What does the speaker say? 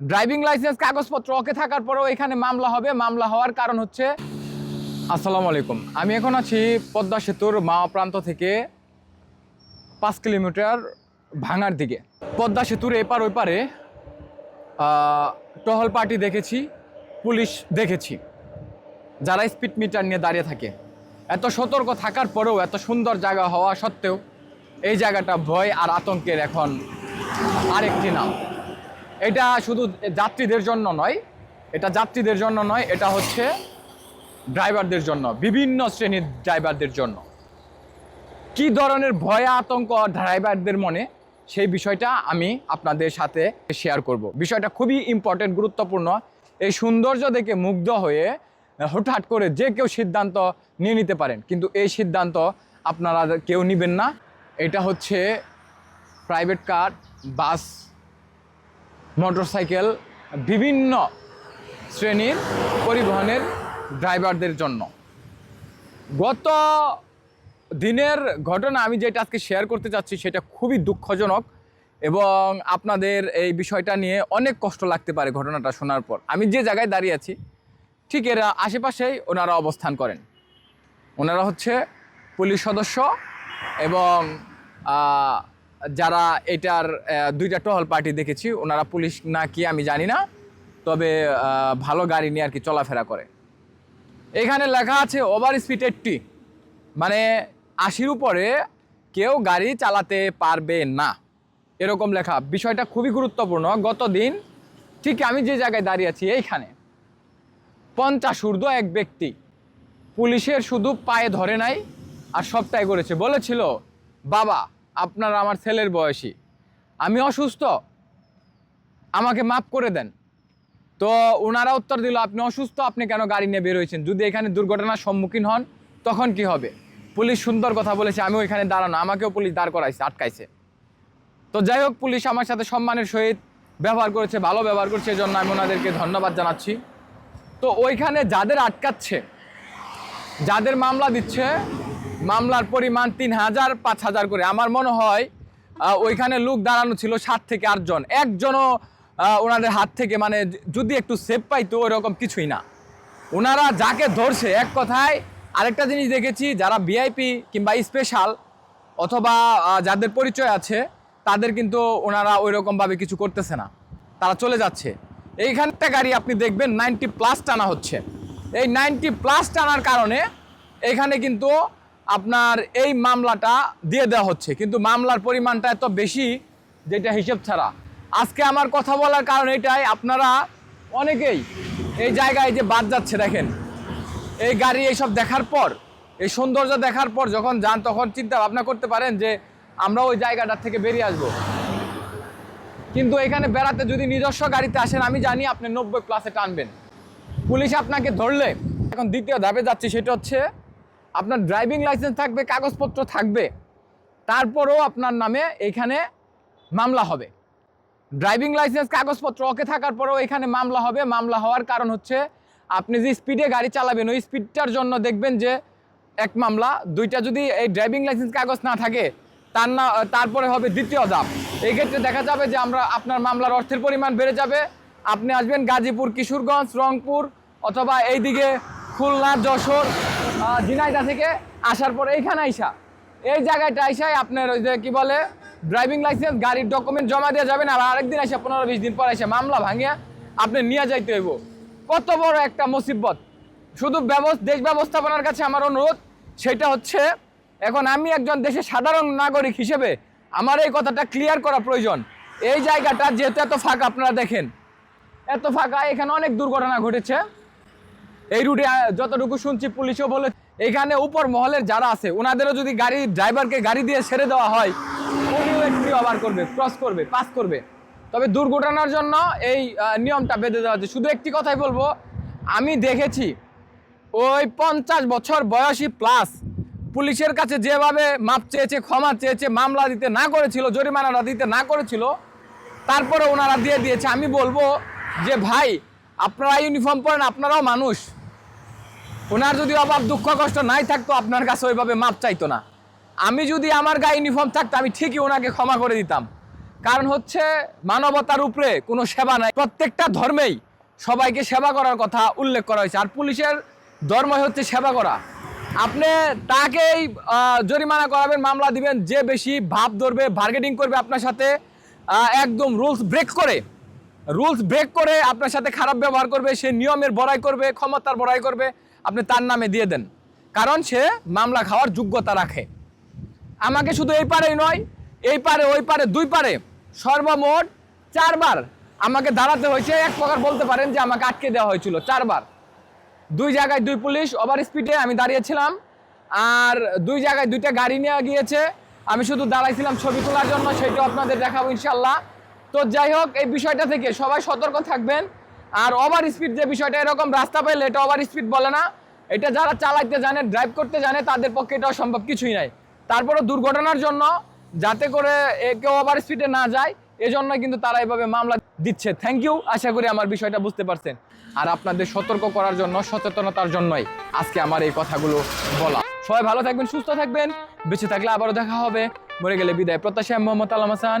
Driving licence কাগজপত্র, ওকে থাকার পরেও এখানে মামলা হবে। মামলা হওয়ার কারণ হচ্ছে, আসসালামু আলাইকুম। আমি এখন আছি পদ্মা সেতুর মাওয়া প্রান্ত থেকে পাঁচ কিলোমিটার ভাঙার দিকে। পদ্মা সেতুর এপার ওই পারে টহল পার্টি দেখেছি, পুলিশ দেখেছি। যারা স্পিড মিটার নিয়ে দাঁড়িয়ে থাকে। এত সতর্ক থাকার পরেও, এত সুন্দর জায়গা হওয়া সত্ত্বেও, এই জায়গাটা ভয় আর আতঙ্কের এখন আরেকটি নাম। এটা শুধু যাত্রীদের জন্য নয়, এটা যাত্রীদের জন্য নয়, এটা হচ্ছে ড্রাইভারদের জন্য, বিভিন্ন শ্রেণির ড্রাইভারদের জন্য। কি ধরনের ভয় আতঙ্ক ড্রাইভারদের মনে, সেই বিষয়টা আমি আপনাদের সাথে শেয়ার করব। বিষয়টা খুবই ইম্পর্টেন্ট গুরুত্বপূর্ণ। এই সৌন্দর্য দেখে মুগ্ধ হয়ে, হঠাৎ করে যে কেউ সিদ্ধান্ত নিয়ে নিতে পারেন, কিন্তু এই সিদ্ধান্ত আপনারা কেউ নেবেন না। এটা হচ্ছে প্রাইভেট কার বাস মোটরসাইকেল বিভিন্ন শ্রেণির পরিবহনের ড্রাইভারদের জন্য। গত দিনের ঘটনা আমি যেটা আজকে শেয়ার করতে চাচ্ছি সেটা খুবই দুঃখজনক এবং আপনাদের এই বিষয়টা নিয়ে অনেক কষ্ট লাগতে পারে ঘটনাটা শোনার পর। আমি যে জায়গায় দাঁড়িয়ে আছি, ঠিক এর আশেপাশেই ওনারা অবস্থান করেন। ওনারা হচ্ছে পুলিশ সদস্য এবং যারা এটার দুইটা টহল পার্টি দেখেছি, ওনারা পুলিশ না কি আমি জানি না, তবে ভালো গাড়ি নিয়ে আর কি চলাফেরা করে। এখানে লেখা আছে ওভার স্পিড এইটটি মানে আশির উপরে কেউ গাড়ি চালাতে পারবে না। এরকম লেখা। বিষয়টা খুবই গুরুত্বপূর্ণ। গত দিন, ঠিক আমি যে জায়গায় দাঁড়িয়ে আছি, এইখানে। পঞ্চাশ ঊর্ধ্ব এক ব্যক্তি পুলিশের শুধু পায়ে ধরে নাই, আর সবটাই করেছে। বলেছিল, বাবা আপনার আমার ছেলের বয়সী। আমি অসুস্থ। আমাকে মাফ করে দেন। তো ওনারা উত্তর দিল, আপনি অসুস্থ, আপনি কেন গাড়ি নিয়ে বের হয়েছেন? যদি এখানে দুর্ঘটনার সম্মুখীন হন, তখন কি হবে? পুলিশ সুন্দর কথা বলেছে আমি ওইখানে দাঁড়ানো, আমাকেও পুলিশ দাঁড় করাইছে, আটকাইছে। তো যাই হোক, পুলিশ আমার সাথে সম্মানের সহিত ব্যবহার করেছে, ভালো ব্যবহার করছে এই জন্য আমি ওনাদেরকে ধন্যবাদ জানাচ্ছি। তো ওইখানে যাদের আটকাচ্ছে, যাদের মামলা দিচ্ছে মামলার পরিমাণ তিন হাজার, পাঁচ হাজার করে। আমার মনে হয় ওইখানে লোক দাঁড়ানো ছিল সাত থেকে আটজন একজনও ওনাদের হাত থেকে মানে যদি একটু সেফ পাইতো ওরকম কিছুই না। ওনারা যাকে ধরছে, এক কথায় আরেকটা জিনিস দেখেছি, যারা ভিআইপি কিংবা স্পেশাল অথবা যাদের পরিচয় আছে, তাদের কিন্তু ওনারা ওই রকমভাবে কিছু করতেছে না। তারা চলে যাচ্ছে। এইখানটা গাড়ি আপনি দেখবেন নাইনটি প্লাস টানা হচ্ছে। এই নাইনটি প্লাস টানার কারণে এখানে কিন্তু আপনার এই মামলাটা দিয়ে দেওয়া হচ্ছে। কিন্তু মামলার পরিমাণটা এত বেশি যেটা হিসেব ছাড়া। আজকে আমার কথা বলার কারণ এটাই, আপনারা অনেকেই এই জায়গায় যে বাদ যাচ্ছে, দেখেন, এই গাড়ি এইসব দেখার পর, এই সৌন্দর্য দেখার পর যখন যান, তখন চিন্তা ভাবনা করতে পারেন যে আমরা ওই জায়গাটার থেকে বেরিয়ে আসব। কিন্তু এখানে বেড়াতে যদি নিজস্ব গাড়িতে আসেন, আমি জানি আপনি নব্বই প্লাসে টানবেন। পুলিশ আপনাকে ধরলে, এখন দ্বিতীয় ধাপে যাচ্ছি, সেটা হচ্ছে আপনার ড্রাইভিং লাইসেন্স থাকবে, কাগজপত্র থাকবে, তারপরেও আপনার নামে এখানে মামলা হবে। ড্রাইভিং লাইসেন্স কাগজপত্র ওকে থাকার পরেও এখানে মামলা হবে। মামলা হওয়ার কারণ হচ্ছে, আপনি যে স্পিডে গাড়ি চালাবেন, ওই স্পিডটার জন্য দেখবেন যে এক মামলা, দুইটা যদি এই ড্রাইভিং লাইসেন্স কাগজ না থাকে, তার না, তারপরে হবে দ্বিতীয় ধাপ। এই ক্ষেত্রে দেখা যাবে যে আমরা, আপনার মামলার অর্থের পরিমাণ বেড়ে যাবে। আপনি আসবেন গাজীপুর, কিশোরগঞ্জ, রংপুর, অথবা এইদিকে খুলনা, যশোর ঝিনাইদহ থেকে আসার পর এইখানে আইসা। এই জায়গাটা আইসাই আপনার ওই যে কি বলে ড্রাইভিং লাইসেন্স গাড়ির ডকুমেন্ট জমা দিয়ে যাবেন আর আরেকদিন আসে পনেরো বিশ দিন পর এসে মামলা ভাঙিয়া আপনি নিয়ে যাইতে হইব। কত বড় একটা মুসিবত। শুধু দেশ ব্যবস্থাপনার কাছে আমার অনুরোধ, সেটা হচ্ছে, এখন আমি একজন দেশের সাধারণ নাগরিক হিসেবে আমার এই কথাটা ক্লিয়ার করা প্রয়োজন। এই জায়গাটা যেহেতু এত ফাঁকা আপনারা দেখেন। এত ফাঁকা, এখানে অনেক দুর্ঘটনা ঘটেছে। এই রুটে যতটুকু শুনছি পুলিশও বলে, এখানে উপর মহলের যারা আছে, ওনাদেরও যদি গাড়ি, ড্রাইভারকে গাড়ি দিয়ে ছেড়ে দেওয়া হয় উনিও একটি ওভার করবে, ক্রস করবে, পাস করবে। তবে দুর্ঘটনার জন্য এই নিয়মটা বেঁধে দেওয়া হচ্ছে শুধু একটি কথাই বলব, আমি দেখেছি, ওই পঞ্চাশ বছর বয়সী প্লাস পুলিশের কাছে যেভাবে মাপ চেয়েছে, ক্ষমা চেয়েছে, মামলা দিতে না করেছিল, জরিমানাটা দিতে না করেছিল তারপরে ওনারা দিয়ে দিয়েছে। আমি বলব যে, ভাই, আপনারা ইউনিফর্ম পরেন, আপনারাও মানুষ। ওনার যদি অভাব, দুঃখ, কষ্ট নাই থাকতো, আপনার কাছে ওইভাবে মাপ চাইতো না। আমি যদি আমার গায়ে ইউনিফর্ম থাকতো, আমি ঠিকই ওনাকে ক্ষমা করে দিতাম। কারণ হচ্ছে, মানবতার উপরে কোনো সেবা নাই। প্রত্যেকটা ধর্মেই সবাইকে সেবা করার কথা উল্লেখ করা হয়েছে। আর পুলিশের ধর্মই হচ্ছে সেবা করা। আপনি তাকেই জরিমানা করাবেন, মামলা দিবেন, যে বেশি ভাব ধরবে বার্গেটিং করবে আপনার সাথে একদম রুলস ব্রেক করে রুলস ব্রেক করে আপনার সাথে খারাপ ব্যবহার করবে, সে নিয়মের বড়াই করবে, ক্ষমতার বড়াই করবে, আপনি তার নামে দিয়ে দেন। কারণ সে মামলা খাওয়ার যোগ্যতা রাখে। আমাকে শুধু এই পারেই নয়, এই পারে, ওই পারে, দুই পারে, সর্বমোট চারবার আমাকে দাঁড়াতে হয়েছে, এক প্রকার বলতে পারেন যে আমাকে আটকে দেওয়া হয়েছিল, চারবার। দুই জায়গায় দুই পুলিশ ওভার স্পিডে আমি দাঁড়িয়েছিলাম, আর দুই জায়গায় দুইটা গাড়ি নিয়ে গিয়েছে। আমি শুধু দাঁড়াইছিলাম ছবি তোলার জন্য, সেটাও আপনাদের দেখাবো ইনশাল্লাহ তো যাই হোক, এই বিষয়টা থেকে সবাই সতর্ক থাকবেন। আর ওভার স্পিড যে বিষয়টা, এরকম রাস্তা পাইলে এটা ওভার স্পিড বলে না। এটা যারা চালাইতে জানে ড্রাইভ করতে জানে, তাদের পক্ষে এটাও সম্ভব কিছুই নাই। তারপরে দুর্ঘটনার জন্য যাতে করে কেউ ওভার স্পিডে না যায় এজন্য কিন্তু তারা এভাবে মামলা দিচ্ছে। থ্যাংক ইউ আশা করি আমার বিষয়টা বুঝতে পারছেন। আর আপনাদের সতর্ক করার জন্য, সচেতনতার জন্যই আজকে আমার এই কথাগুলো বলা। সবাই ভালো থাকবেন, সুস্থ থাকবেন। বেঁচে থাকলে আবারও দেখা হবে। মরে গেলে বিদায়। প্রত্যাশা মোহাম্মদ আলম হাসান।